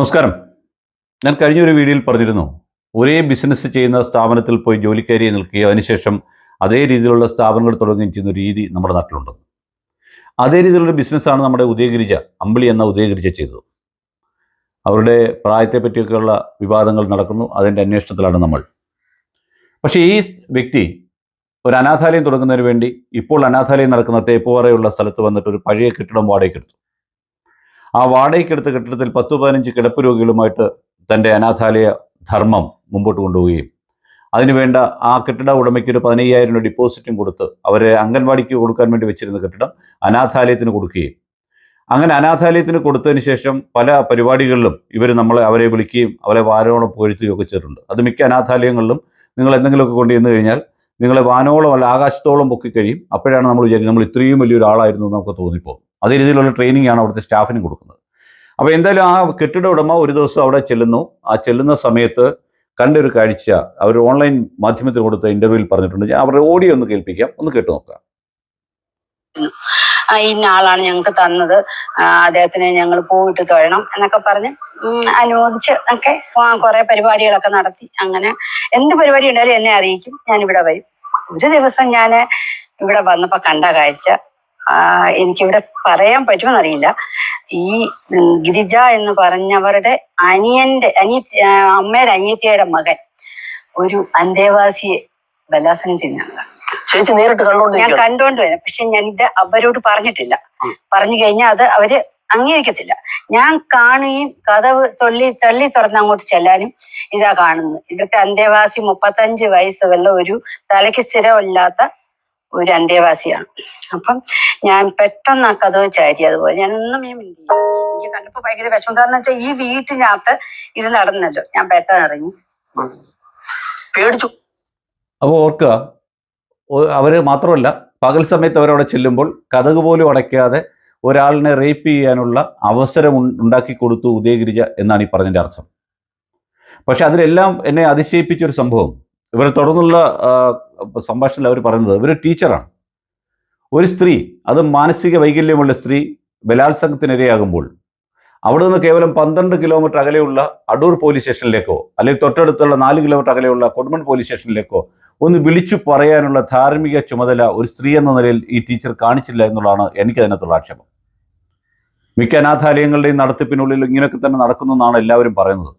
നമസ്കാരം. ഞാൻ കഴിഞ്ഞ ഒരു വീഡിയോയിൽ പറഞ്ഞിരുന്നു. ഒരേ ബിസിനസ് ചെയ്യുന്ന സ്ഥാപനത്തിൽ പോയി ജോലിക്കാരി നിൽക്കുകയോ അതിനുശേഷം അതേ രീതിയിലുള്ള സ്ഥാപനങ്ങൾ തുടങ്ങുകയും ചെയ്യുന്ന രീതി നമ്മുടെ നാട്ടിലുണ്ട്. അതേ രീതിയിലുള്ള ബിസിനസ്സാണ് നമ്മുടെ ഉദയഗിരിജ അമ്പിളി എന്ന ഉദയഗിരിജ ചെയ്തത്. അവരുടെ പ്രായത്തെ പറ്റിയൊക്കെയുള്ള വിവാദങ്ങൾ നടക്കുന്നു. അതിന്റെ അന്വേഷണത്തിലാണ് നമ്മൾ. പക്ഷേ ഈ വ്യക്തി ഒരു അനാഥാലയം തുടങ്ങുന്നതിന് വേണ്ടി ഇപ്പോൾ അനാഥാലയം നടക്കുന്ന തേപ്പുവാറയുള്ള സ്ഥലത്ത് വന്നിട്ട് ഒരു പഴയ കെട്ടിടം വാടകയ്ക്കെടുത്തു. ആ വാടകയ്ക്കെടുത്ത കെട്ടിടത്തിൽ പത്ത് പതിനഞ്ച് കിടപ്പ് രോഗികളുമായിട്ട് തന്റെ അനാഥാലയ ധർമ്മം മുമ്പോട്ട് കൊണ്ടുപോവുകയും അതിനുവേണ്ട ആ കെട്ടിട ഉടമയ്ക്ക് ഒരു പതിനയ്യായിരം രൂപ ഡിപ്പോസിറ്റും കൊടുത്ത് അവരെ അംഗൻവാടിക്ക് കൊടുക്കാൻ വേണ്ടി വെച്ചിരുന്ന കെട്ടിടം അനാഥാലയത്തിന് കൊടുക്കുകയും. അങ്ങനെ അനാഥാലയത്തിന് കൊടുത്തതിന് ശേഷം പല പരിപാടികളിലും ഇവർ നമ്മളെ അവരെ വിളിക്കുകയും അവരെ വാരോളം പുകഴ്ത്തുകയും ഒക്കെ ചെയ്തിട്ടുണ്ട്. അത് മിക്ക അനാഥാലയങ്ങളിലും നിങ്ങൾ എന്തെങ്കിലുമൊക്കെ കൊണ്ടുചെന്ന് കഴിഞ്ഞാൽ നിങ്ങളെ വാനോളം അല്ല ആകാശത്തോളം പൊക്കി കഴിയും. അപ്പോഴാണ് നമ്മൾ വിചാരിക്കുന്നത് നമ്മൾ ഇത്രയും വലിയൊരാളായിരുന്നു നമുക്ക് തോന്നിപ്പോകും. അതേ രീതിയിലുള്ള ട്രെയിനിങ് ആണ് അവിടുത്തെ സ്റ്റാഫിന് കൊടുക്കുന്നത്. അപ്പോൾ എന്തായാലും ആ കെട്ടിട ഉടമ ഒരു ദിവസം അവിടെ ചെല്ലുന്നു. ആ ചെല്ലുന്ന സമയത്ത് കണ്ടൊരു കാഴ്ച അവർ ഓൺലൈൻ മാധ്യമത്തിൽ കൊടുത്ത ഇന്റർവ്യൂവിൽ പറഞ്ഞിട്ടുണ്ട്. ഞാൻ അവരുടെ ഓഡിയോ ഒന്ന് കേൾപ്പിക്കാം. ഒന്ന് കേട്ടു നോക്കാം. ഇന്ന ആളാണ് ഞങ്ങൾക്ക് തന്നത്. അദ്ദേഹത്തിന് ഞങ്ങൾ പോയിട്ട് തൊഴണം എന്നൊക്കെ പറഞ്ഞ് അനുവദിച്ച് ഒക്കെ കുറെ പരിപാടികളൊക്കെ നടത്തി. അങ്ങനെ എന്ത് പരിപാടി ഉണ്ടായാലും എന്നെ അറിയിക്കും. ഞാൻ ഇവിടെ വരും. ഒരു ദിവസം ഞാൻ ഇവിടെ വന്നപ്പോ കണ്ട കാഴ്ച. എനിക്കിവിടെ പറയാൻ പറ്റുമെന്നറിയില്ല. ഈ ഗിരിജ എന്ന് പറഞ്ഞവരുടെ അനിയന്റെ അനിയ അമ്മയുടെ അനിയത്തിയുടെ മകൻ ഒരു അന്തേവാസിയെ ബലാസനം ചെയ്യുന്നതാണ് ചേച്ചി നേരിട്ട് ഞാൻ കണ്ടോണ്ട് വരാം പക്ഷെ ഞാൻ ഇത് അവരോട് പറഞ്ഞിട്ടില്ല. പറഞ്ഞു കഴിഞ്ഞാൽ അത് അവർ അംഗീകരിക്കത്തില്ല. ഞാൻ കാണുകയും കഥവ് തൊള്ളി തള്ളി തുറന്ന് അങ്ങോട്ട് ചെല്ലാനും ഇതാ കാണുന്നത്. ഇവിടുത്തെ അന്തേവാസി മുപ്പത്തഞ്ച് വയസ്സ് വല്ല ഒരു തലയ്ക്ക് സ്ഥിരമില്ലാത്ത ഒരു അന്തേവാസിയാണ് അപ്പം ഞാൻ പെട്ടെന്ന് ആ കഥ ചാരി അതുപോലെ ഞാൻ ഒന്നും ഞാൻ മിണ്ടി എനിക്ക് കണ്ടപ്പോ ഭയങ്കര വിഷമം. കാരണം വെച്ചാൽ ഈ വീട്ടിനകത്ത് ഇത് നടന്നല്ലോ. ഞാൻ പെട്ടെന്ന് ഇറങ്ങി. പേടിച്ചു. അപ്പോൾ ഓർക്കുക അവർ മാത്രമല്ല പകൽ സമയത്ത് അവരവിടെ ചെല്ലുമ്പോൾ കഥക് പോലും അടയ്ക്കാതെ ഒരാളിനെ റേപ്പ് ചെയ്യാനുള്ള അവസരം ഉണ്ടാക്കി കൊടുത്തു ഉദയഗിരിജ എന്നാണ് ഈ പറഞ്ഞതിന്റെ അർത്ഥം. പക്ഷെ അതിലെല്ലാം എന്നെ അതിശയിപ്പിച്ചൊരു സംഭവം. ഇവർ തുടർന്നുള്ള സംഭാഷണത്തിൽ അവർ പറയുന്നത് ഇവർ ടീച്ചറാണ്. ഒരു സ്ത്രീ അത് മാനസിക വൈകല്യമുള്ള സ്ത്രീ ബലാത്സംഗത്തിനിരയാകുമ്പോൾ അവിടെ നിന്ന് കേവലം പന്ത്രണ്ട് കിലോമീറ്റർ അകലെയുള്ള അടൂർ പോലീസ് സ്റ്റേഷനിലേക്കോ അല്ലെങ്കിൽ തൊട്ടടുത്തുള്ള നാല് കിലോമീറ്റർ അകലെയുള്ള കൊടുമൺ പോലീസ് സ്റ്റേഷനിലേക്കോ ഒന്ന് വിളിച്ചു പറയാനുള്ള ധാർമ്മിക ചുമതല ഒരു സ്ത്രീ എന്ന നിലയിൽ ഈ ടീച്ചർ കാണിച്ചില്ല എന്നുള്ളതാണ് എനിക്ക് അതിനകത്തുള്ള ആക്ഷേപം. മിക്ക അനാഥാലയങ്ങളുടെയും നടത്തിപ്പിനുള്ളിൽ ഇങ്ങനെയൊക്കെ തന്നെ നടക്കുന്നു എന്നാണ് എല്ലാവരും പറയുന്നത്.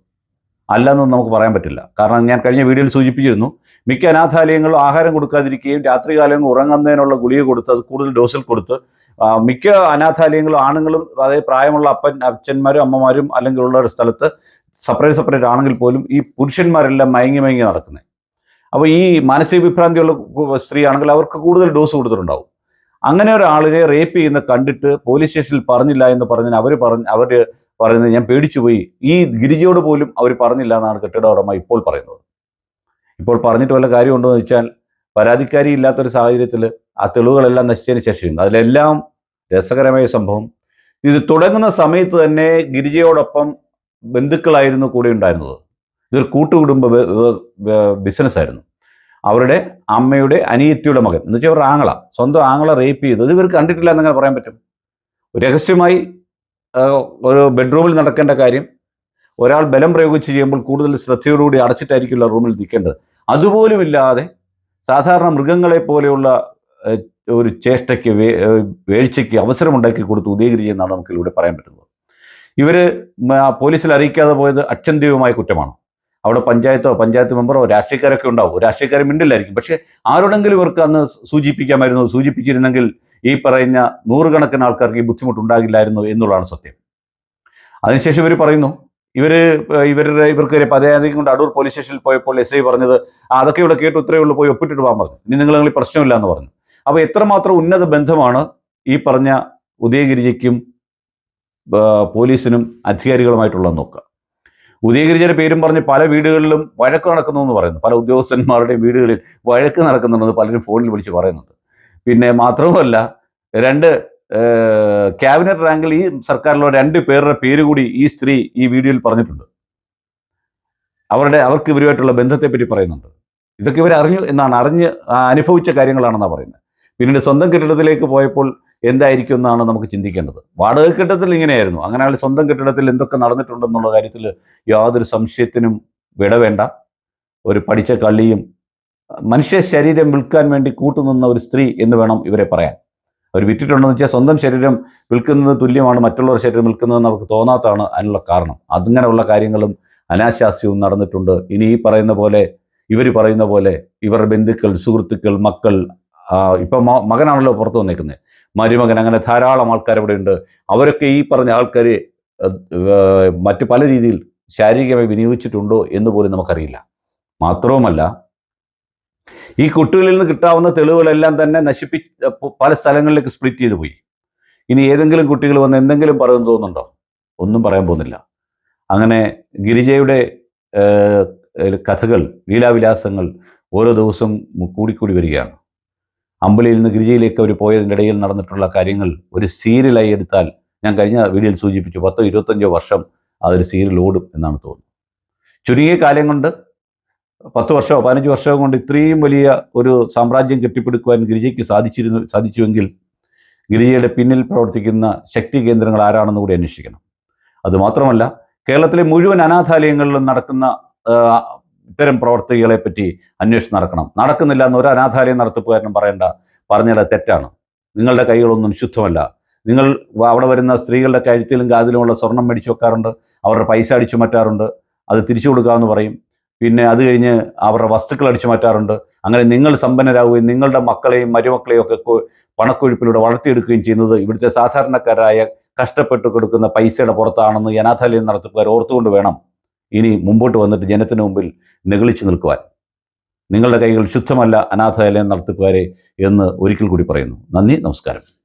അല്ലെന്നൊന്നും നമുക്ക് പറയാൻ പറ്റില്ല. കാരണം ഞാൻ കഴിഞ്ഞ വീഡിയോയിൽ സൂചിപ്പിച്ചിരുന്നു മിക്ക അനാഥാലയങ്ങളും ആഹാരം കൊടുക്കാതിരിക്കുകയും രാത്രികാലം ഉറങ്ങുന്നതിനുള്ള ഗുളിക കൊടുത്ത് അത് കൂടുതൽ ഡോസിൽ കൊടുത്ത് മിക്ക അനാഥാലയങ്ങളും ആണുങ്ങളും അതായത് പ്രായമുള്ള അപ്പൻ അച്ഛന്മാരും അമ്മമാരും അല്ലെങ്കിൽ ഉള്ള ഒരു സ്ഥലത്ത് സെപ്പറേറ്റ് സെപ്പറേറ്റ് ആണെങ്കിൽ പോലും ഈ പുരുഷന്മാരെല്ലാം മയങ്ങി മയങ്ങി നടക്കുന്നത് അപ്പോൾ ഈ മാനസിക വിഭ്രാന്തിയുള്ള കു- സ്ത്രീ ആണെങ്കിൽ അവർക്ക് കൂടുതൽ ഡോസ് കൊടുത്തിട്ടുണ്ടാവും. അങ്ങനെ ഒരാളിനെ റേപ്പ് ചെയ്യുന്ന കണ്ടിട്ട് പോലീസ് സ്റ്റേഷനിൽ പറഞ്ഞില്ല എന്ന് പറഞ്ഞാൽ അവർ പറഞ്ഞ് അവർ പറയുന്നത് ഞാൻ പേടിച്ചുപോയി. ഈ ഗിരിജയോട് പോലും അവർ പറഞ്ഞില്ല എന്നാണ് കെട്ടിട ഉടമ ഇപ്പോൾ പറയുന്നത്. ഇപ്പോൾ പറഞ്ഞിട്ട് വല്ല കാര്യമുണ്ടോ എന്ന് വെച്ചാൽ പരാതിക്കാരി ഇല്ലാത്തൊരു സാഹചര്യത്തിൽ ആ തെളിവുകളെല്ലാം നശിച്ചതിന് ശേഷം അതിലെല്ലാം രസകരമായ സംഭവം. ഇത് തുടങ്ങുന്ന സമയത്ത് തന്നെ ഗിരിജയോടൊപ്പം ബന്ധുക്കളായിരുന്നു കൂടെ ഉണ്ടായിരുന്നത്. ഇതൊരു കൂട്ടുകുടുംബ ബിസിനസ്സായിരുന്നു. അവരുടെ അമ്മയുടെ അനിയത്തിയുടെ മകൻ. എന്ന് വെച്ചാൽ അവരുടെ ആങ്ങള. സ്വന്തം ആങ്ങള റേപ്പ് ചെയ്തത്. ഇവർ കണ്ടിട്ടില്ല എന്നങ്ങനെ പറയാൻ പറ്റും? രഹസ്യമായി ഒരു ബെഡ്റൂമിൽ നടക്കേണ്ട കാര്യം ഒരാൾ ബലം പ്രയോഗിച്ച് ചെയ്യുമ്പോൾ കൂടുതൽ ശ്രദ്ധയോടുകൂടി അടച്ചിട്ടായിരിക്കില്ല റൂമിൽ നിൽക്കേണ്ടത്. അതുപോലുമില്ലാതെ സാധാരണ മൃഗങ്ങളെ പോലെയുള്ള ഒരു ചേഷ്ടയ്ക്ക് വേ- വേഴ്ചയ്ക്ക് അവസരമുണ്ടാക്കി കൊടുത്ത് ഉദയഗിരി എന്നാണ് നമുക്ക് ഇവിടെ പറയാൻ പറ്റുന്നത്. ഇവർ പോലീസിൽ അറിയിക്കാതെ പോയത് അക്ഷന്തീയമായ കുറ്റമാണ്. അവിടെ പഞ്ചായത്തോ പഞ്ചായത്ത് മെമ്പറോ രാഷ്ട്രീയക്കാരൊക്കെ ഉണ്ടാവും. രാഷ്ട്രീയക്കാരെ മിണ്ടില്ലായിരിക്കും. പക്ഷേ ആരോടെങ്കിലും ഇവർക്ക് അന്ന് സൂചിപ്പിക്കാമായിരുന്നു സൂചിപ്പിച്ചിരുന്നെങ്കിൽ ഈ പറയുന്ന നൂറുകണക്കിന് ആൾക്കാർക്ക് ഈ ബുദ്ധിമുട്ടുണ്ടാകില്ലായിരുന്നു എന്നുള്ളതാണ് സത്യം. അതിനുശേഷം ഇവർ പറയുന്നു ഇവർ ഇവരുടെ ഇവർക്ക് പരാതി കൊണ്ട് അടൂർ പോലീസ് സ്റ്റേഷനിൽ പോയപ്പോൾ എസ് ഐ പറഞ്ഞത് അതൊക്കെ ഇവിടെ കേട്ട് ഉത്തരവേ ഉള്ളൂ പോയി ഒപ്പിട്ടിട്ട് പോകാൻ പറഞ്ഞു. ഇനി നിങ്ങൾ നിങ്ങൾ പ്രശ്നമില്ല എന്ന് പറഞ്ഞു. അപ്പോൾ എത്രമാത്രം ഉന്നത ബന്ധമാണ് ഈ പറഞ്ഞ ഉദയഗിരിജയ്ക്കും പോലീസിനും അധികാരികളുമായിട്ടുള്ളത് നോക്കുക. ഉദയഗിരിജയുടെ പേരും പറഞ്ഞ് പല വീടുകളിലും വഴക്ക് നടക്കുന്നു എന്ന് പറയുന്നു. പല ഉദ്യോഗസ്ഥന്മാരുടെയും വീടുകളിൽ വഴക്ക് നടക്കുന്നുണ്ടെന്ന് പലരും ഫോണിൽ വിളിച്ച് പറയുന്നുണ്ട്. പിന്നെ മാത്രവുമല്ല രണ്ട് ക്യാബിനറ്റ് റാങ്കിൽ ഈ സർക്കാരിലുള്ള രണ്ട് പേരുടെ പേര് കൂടി ഈ സ്ത്രീ ഈ വീഡിയോയിൽ പറഞ്ഞിട്ടുണ്ട്. അവരുടെ അവർക്ക് ഇവരുമായിട്ടുള്ള ബന്ധത്തെപ്പറ്റി പറയുന്നുണ്ട്. ഇതൊക്കെ ഇവർ അറിഞ്ഞു എന്നാണ് അറിഞ്ഞ് അനുഭവിച്ച കാര്യങ്ങളാണെന്നാണ് പറയുന്നത്. പിന്നീട് സ്വന്തം കെട്ടിടത്തിലേക്ക് പോയപ്പോൾ എന്തായിരിക്കും എന്നാണ് നമുക്ക് ചിന്തിക്കേണ്ടത്. വാടക കെട്ടിടത്തിൽ ഇങ്ങനെയായിരുന്നു. അങ്ങനെയാണ് സ്വന്തം കെട്ടിടത്തിൽ എന്തൊക്കെ നടന്നിട്ടുണ്ടെന്നുള്ള കാര്യത്തിൽ യാതൊരു സംശയത്തിനും വിടവേണ്ട. ഒരു പഠിച്ച കള്ളിയും മനുഷ്യ ശരീരം വിൽക്കാൻ വേണ്ടി കൂട്ടുനിന്ന ഒരു സ്ത്രീ എന്ന് വേണം ഇവരെ പറയാൻ. അവർ വിറ്റിട്ടുണ്ടെന്ന് വെച്ചാൽ സ്വന്തം ശരീരം വിൽക്കുന്നത് തുല്യമാണ് മറ്റുള്ളവർ ശരീരം വിൽക്കുന്നതെന്ന് അവർക്ക് തോന്നാത്തതാണ് അതിനുള്ള കാരണം. അതിങ്ങനെയുള്ള കാര്യങ്ങളും അനാശാസ്യവും നടന്നിട്ടുണ്ട്. ഇനി ഈ പറയുന്ന പോലെ ഇവർ പറയുന്ന പോലെ ഇവരുടെ ബന്ധുക്കൾ സുഹൃത്തുക്കൾ മക്കൾ ഇപ്പം മകനാണല്ലോ പുറത്തു വന്നേക്കുന്നത് മരുമകൻ അങ്ങനെ ധാരാളം ആൾക്കാർ ഇവിടെ ഉണ്ട്. അവരൊക്കെ ഈ പറഞ്ഞ ആൾക്കാർ മറ്റു പല രീതിയിൽ ശാരീരികമായി വിനിയോഗിച്ചിട്ടുണ്ടോ എന്ന് പോലും നമുക്കറിയില്ല. മാത്രവുമല്ല ഈ കുട്ടികളിൽ നിന്ന് കിട്ടാവുന്ന തെളിവുകളെല്ലാം തന്നെ നശിപ്പി പല സ്ഥലങ്ങളിലേക്ക് സ്പ്ലിറ്റ് ചെയ്തു പോയി. ഇനി ഏതെങ്കിലും കുട്ടികൾ വന്ന് എന്തെങ്കിലും പറയുമെന്ന് തോന്നുന്നുണ്ടോ? ഒന്നും പറയാൻ പോകുന്നില്ല. അങ്ങനെ ഗിരിജയുടെ കഥകൾ ലീലാവിലാസങ്ങൾ ഓരോ ദിവസവും കൂടിക്കൂടി വരികയാണ്. അമ്പലിയിൽ നിന്ന് ഗിരിജയിലേക്ക് അവർ പോയതിന്റെ ഇടയിൽ നടന്നിട്ടുള്ള കാര്യങ്ങൾ ഒരു സീരിയലായി എടുത്താൽ ഞാൻ കഴിഞ്ഞ വീഡിയോയിൽ സൂചിപ്പിച്ചു പത്തോ ഇരുപത്തഞ്ചോ വർഷം അതൊരു സീരിയൽ ഓടും എന്നാണ് തോന്നുന്നത്. ചുരുങ്ങിയ കാലം കൊണ്ട് പത്ത് വർഷമോ പതിനഞ്ച് വർഷമോ കൊണ്ട് ഇത്രയും വലിയ ഒരു സാമ്രാജ്യം കെട്ടിപ്പടുക്കുവാൻ ഗിരിജയ്ക്ക് സാധിച്ചിരുന്നു സാധിച്ചുവെങ്കിൽ ഗിരിജയുടെ പിന്നിൽ പ്രവർത്തിക്കുന്ന ശക്തി കേന്ദ്രങ്ങൾ ആരാണെന്ന് കൂടി അന്വേഷിക്കണം. അതുമാത്രമല്ല കേരളത്തിലെ മുഴുവൻ അനാഥാലയങ്ങളിലും നടക്കുന്ന ഇത്തരം പ്രവർത്തികളെ പറ്റി അന്വേഷണം നടക്കണം. നടക്കുന്നില്ല എന്ന് ഒരു അനാഥാലയം നടത്തിപ്പുകാരനും പറയേണ്ട പറഞ്ഞാൽ തെറ്റാണ്. നിങ്ങളുടെ കൈകളൊന്നും ശുദ്ധമല്ല. നിങ്ങൾ അവിടെ വരുന്ന സ്ത്രീകളുടെ കഴുത്തിലും കാതിലുമുള്ള സ്വർണം മേടിച്ചു വെക്കാറുണ്ട് അവരുടെ പൈസ അടിച്ചു മാറ്റാറുണ്ട് അത് തിരിച്ചു കൊടുക്കാമെന്ന് പറയും. പിന്നെ അത് കഴിഞ്ഞ് അവരുടെ വസ്തുക്കൾ അടിച്ചു മാറ്റാറുണ്ട്. അങ്ങനെ നിങ്ങൾ സമ്പന്നരാകുകയും നിങ്ങളുടെ മക്കളെയും മരുമക്കളെയും ഒക്കെ പണക്കൊഴുപ്പിലൂടെ വളർത്തിയെടുക്കുകയും ചെയ്യുന്നത് ഇവിടുത്തെ സാധാരണക്കാരായ കഷ്ടപ്പെട്ട് കൊടുക്കുന്ന പൈസയുടെ പുറത്താണെന്ന് ജനാഥാലയം നടത്തിപ്പുകാർ ഓർത്തുകൊണ്ട് വേണം ഇനി മുമ്പോട്ട് വന്നിട്ട് ജനത്തിന് മുമ്പിൽ നെഗളിച്ചു നിൽക്കുവാൻ. നിങ്ങളുടെ കൈകൾ ശുദ്ധമല്ല അനാഥാലയം നടത്തിപ്പുകാരെ എന്ന് ഒരിക്കൽ കൂടി പറയുന്നു. നന്ദി നമസ്കാരം.